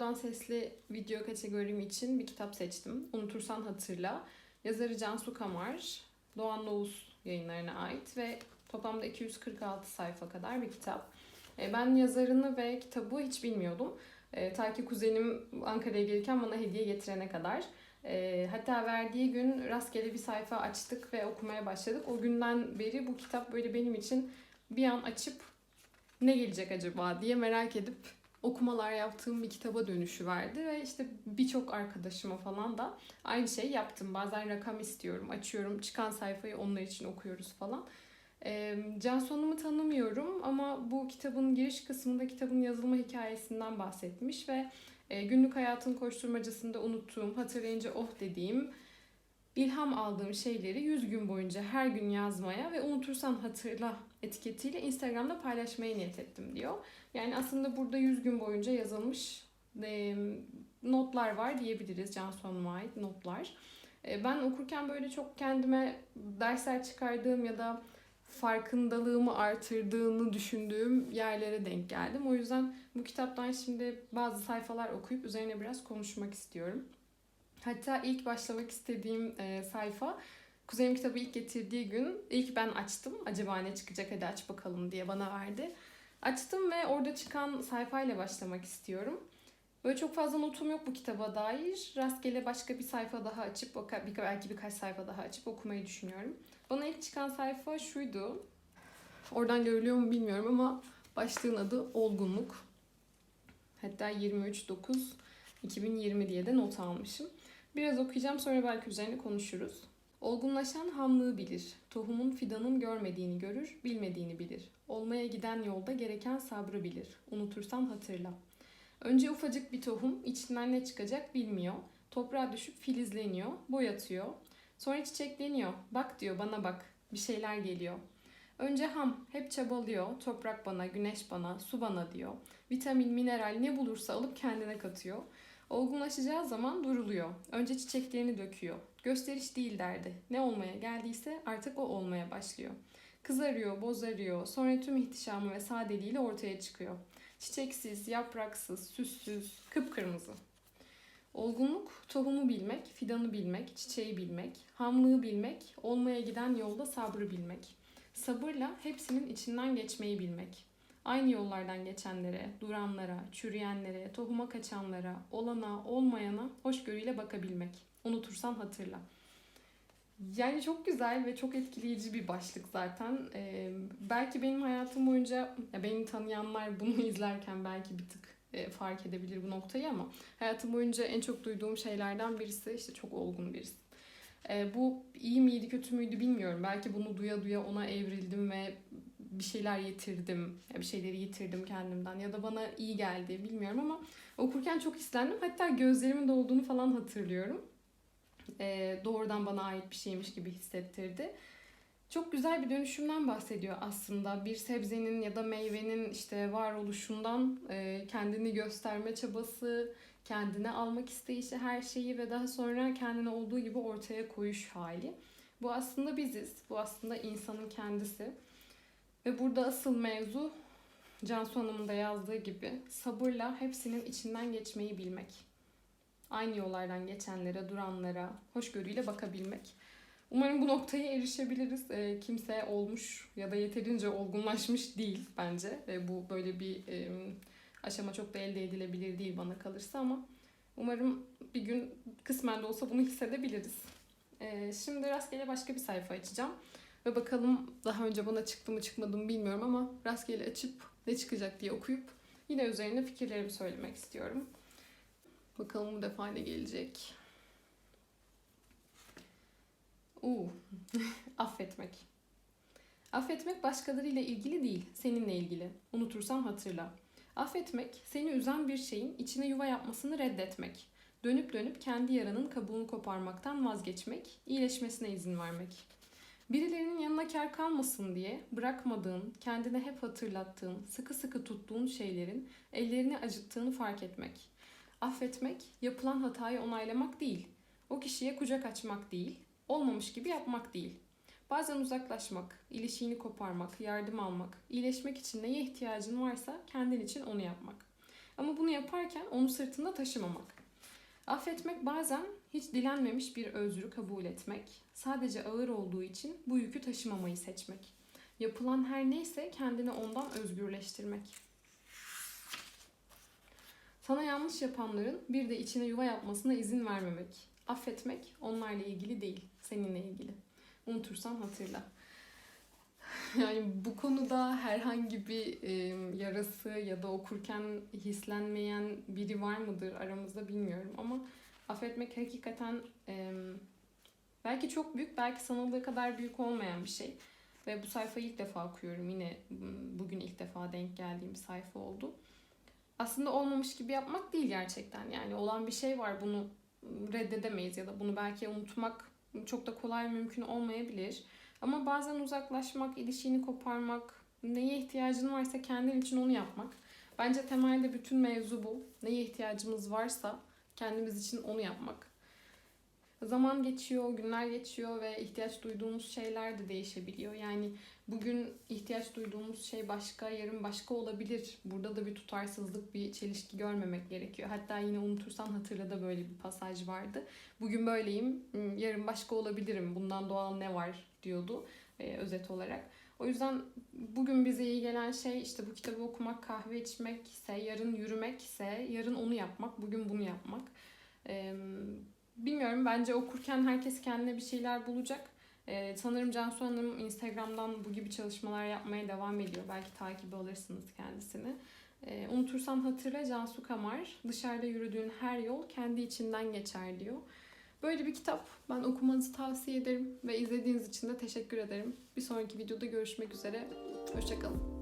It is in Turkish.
Doğrudan sesli video kategorim için bir kitap seçtim. Unutursan Hatırla. Yazarı Cansu Kamar. Doğan Oğuz yayınlarına ait ve toplamda 246 sayfa kadar bir kitap. E, Ben yazarını ve kitabı hiç bilmiyordum. E, ta ki kuzenim Ankara'ya gelirken bana hediye getirene kadar. E, hatta verdiği gün rastgele bir sayfa açtık ve okumaya başladık. O günden beri bu kitap böyle benim için bir an açıp ne gelecek acaba diye merak edip okumalar yaptığım bir kitaba dönüşü verdi ve işte birçok arkadaşıma falan da aynı şeyi yaptım. Bazen rakam istiyorum, açıyorum, çıkan sayfayı onlar için okuyoruz falan. E, Cansu Hanım'ı tanımıyorum ama bu kitabın giriş kısmında kitabın yazılma hikayesinden bahsetmiş ve e, günlük hayatın koşturmacasında unuttuğum, hatırlayınca oh dediğim, ilham aldığım şeyleri 100 gün boyunca her gün yazmaya ve unutursan hatırla etiketiyle Instagram'da paylaşmaya niyet ettim diyor. Yani aslında burada 100 gün boyunca yazılmış notlar var diyebiliriz Cansu Hanım'a ait notlar. Ben okurken böyle çok kendime dersler çıkardığım ya da farkındalığımı artırdığını düşündüğüm yerlere denk geldim. O yüzden bu kitaptan şimdi bazı sayfalar okuyup üzerine biraz konuşmak istiyorum. Hatta ilk başlamak istediğim e, sayfa Kuzey'in kitabı ilk getirdiği gün ilk ben açtım. Acaba ne çıkacak hadi aç bakalım diye bana verdi. Açtım ve orada çıkan sayfayla başlamak istiyorum. Böyle çok fazla notum yok bu kitaba dair. Rastgele başka bir sayfa daha açıp, belki birkaç sayfa daha açıp okumayı düşünüyorum. Bana ilk çıkan sayfa şuydu. Oradan görülüyor mu bilmiyorum ama başlığın adı Olgunluk. Hatta 23.9.2020 diye de not almışım. Biraz okuyacağım sonra belki üzerine konuşuruz. Olgunlaşan hamlığı bilir. Tohumun fidanın görmediğini görür, bilmediğini bilir. Olmaya giden yolda gereken sabrı bilir. Unutursan hatırla. Önce ufacık bir tohum içinden ne çıkacak bilmiyor. Toprağa düşüp filizleniyor, boyatıyor. Sonra çiçekleniyor. Bak diyor bana bak. Bir şeyler geliyor. Önce ham, hep çabalıyor. Toprak bana, güneş bana, su bana diyor. Vitamin, mineral ne bulursa alıp kendine katıyor. Olgunlaşacağı zaman duruluyor. Önce çiçeklerini döküyor. Gösteriş değil derdi. Ne olmaya geldiyse artık o olmaya başlıyor. Kızarıyor, bozarıyor. Sonra tüm ihtişamı ve sadeliğiyle ortaya çıkıyor. Çiçeksiz, yapraksız, süssüz, kıpkırmızı. Olgunluk, tohumu bilmek, fidanı bilmek, çiçeği bilmek, hamlığı bilmek, olmaya giden yolda sabrı bilmek. Sabırla hepsinin içinden geçmeyi bilmek. Aynı yollardan geçenlere, duranlara, çürüyenlere, tohuma kaçanlara, olana, olmayana hoşgörüyle bakabilmek. Unutursan hatırla. Yani çok güzel ve çok etkileyici bir başlık zaten. Ee, belki benim hayatım boyunca, ya beni tanıyanlar bunu izlerken belki bir tık e, fark edebilir bu noktayı ama hayatım boyunca en çok duyduğum şeylerden birisi işte çok olgun birisi. E, bu iyi miydi kötü müydü bilmiyorum. Belki bunu duya duya ona evrildim ve bir şeyler yitirdim. Bir şeyleri yitirdim kendimden ya da bana iyi geldi bilmiyorum ama okurken çok hislendim. Hatta gözlerimin dolduğunu falan hatırlıyorum. E, doğrudan bana ait bir şeymiş gibi hissettirdi. Çok güzel bir dönüşümden bahsediyor aslında. Bir sebzenin ya da meyvenin işte varoluşundan e, kendini gösterme çabası, kendine almak isteyişi her şeyi ve daha sonra kendine olduğu gibi ortaya koyuş hali. Bu aslında biziz. Bu aslında insanın kendisi. Ve burada asıl mevzu Cansu Hanım'ın da yazdığı gibi sabırla hepsinin içinden geçmeyi bilmek. Aynı yollardan geçenlere, duranlara hoşgörüyle bakabilmek. Umarım bu noktaya erişebiliriz. E, kimse olmuş ya da yeterince olgunlaşmış değil bence. E, bu böyle bir e, aşama çok da elde edilebilir değil bana kalırsa ama umarım bir gün kısmen de olsa bunu hissedebiliriz. E, şimdi rastgele başka bir sayfa açacağım. Ve bakalım daha önce bana çıktı mı çıkmadı mı bilmiyorum ama rastgele açıp ne çıkacak diye okuyup yine üzerine fikirlerimi söylemek istiyorum. Bakalım bu defa ne gelecek. Uuu, affetmek. Affetmek başkalarıyla ilgili değil, seninle ilgili. Unutursan hatırla. Affetmek, seni üzen bir şeyin içine yuva yapmasını reddetmek. Dönüp dönüp kendi yaranın kabuğunu koparmaktan vazgeçmek, iyileşmesine izin vermek. Birilerinin yanına kar kalmasın diye bırakmadığın, kendine hep hatırlattığın, sıkı sıkı tuttuğun şeylerin ellerini acıttığını fark etmek. Affetmek, yapılan hatayı onaylamak değil, o kişiye kucak açmak değil, olmamış gibi yapmak değil. Bazen uzaklaşmak, ilişiğini koparmak, yardım almak, iyileşmek için neye ihtiyacın varsa kendin için onu yapmak. Ama bunu yaparken onu sırtında taşımamak. Affetmek bazen hiç dilenmemiş bir özrü kabul etmek, sadece ağır olduğu için bu yükü taşımamayı seçmek. Yapılan her neyse kendini ondan özgürleştirmek. Sana yanlış yapanların bir de içine yuva yapmasına izin vermemek. Affetmek onlarla ilgili değil, seninle ilgili. Unutursan hatırla. Yani bu konuda herhangi bir e, yarası ya da okurken hislenmeyen biri var mıdır aramızda bilmiyorum ama affetmek hakikaten e, belki çok büyük belki sanıldığı kadar büyük olmayan bir şey ve bu sayfayı ilk defa okuyorum yine bugün ilk defa denk geldiğim sayfa oldu. Aslında olmamış gibi yapmak değil gerçekten yani olan bir şey var bunu reddedemeyiz ya da bunu belki unutmak çok da kolay mümkün olmayabilir. Ama bazen uzaklaşmak, ilişkini koparmak, neye ihtiyacın varsa kendin için onu yapmak. Bence temelde bütün mevzu bu. Neye ihtiyacımız varsa kendimiz için onu yapmak. Zaman geçiyor, günler geçiyor ve ihtiyaç duyduğumuz şeyler de değişebiliyor. Yani bugün ihtiyaç duyduğumuz şey başka, yarın başka olabilir. Burada da bir tutarsızlık, bir çelişki görmemek gerekiyor. Hatta yine unutursan hatırla da böyle bir pasaj vardı. Bugün böyleyim, yarın başka olabilirim. Bundan doğal ne var diyordu e, özet olarak. O yüzden bugün bize iyi gelen şey işte bu kitabı okumak, kahve içmek ise, yarın yürümek ise, yarın onu yapmak, bugün bunu yapmak. Ee, bilmiyorum bence okurken herkes kendine bir şeyler bulacak. Ee, sanırım Cansu Hanım Instagram'dan bu gibi çalışmalar yapmaya devam ediyor. Belki takibi alırsınız kendisini. Ee, unutursan hatırla Cansu Kamar. Dışarıda yürüdüğün her yol kendi içinden geçer diyor. Böyle bir kitap. Ben okumanızı tavsiye ederim ve izlediğiniz için de teşekkür ederim. Bir sonraki videoda görüşmek üzere. Hoşçakalın.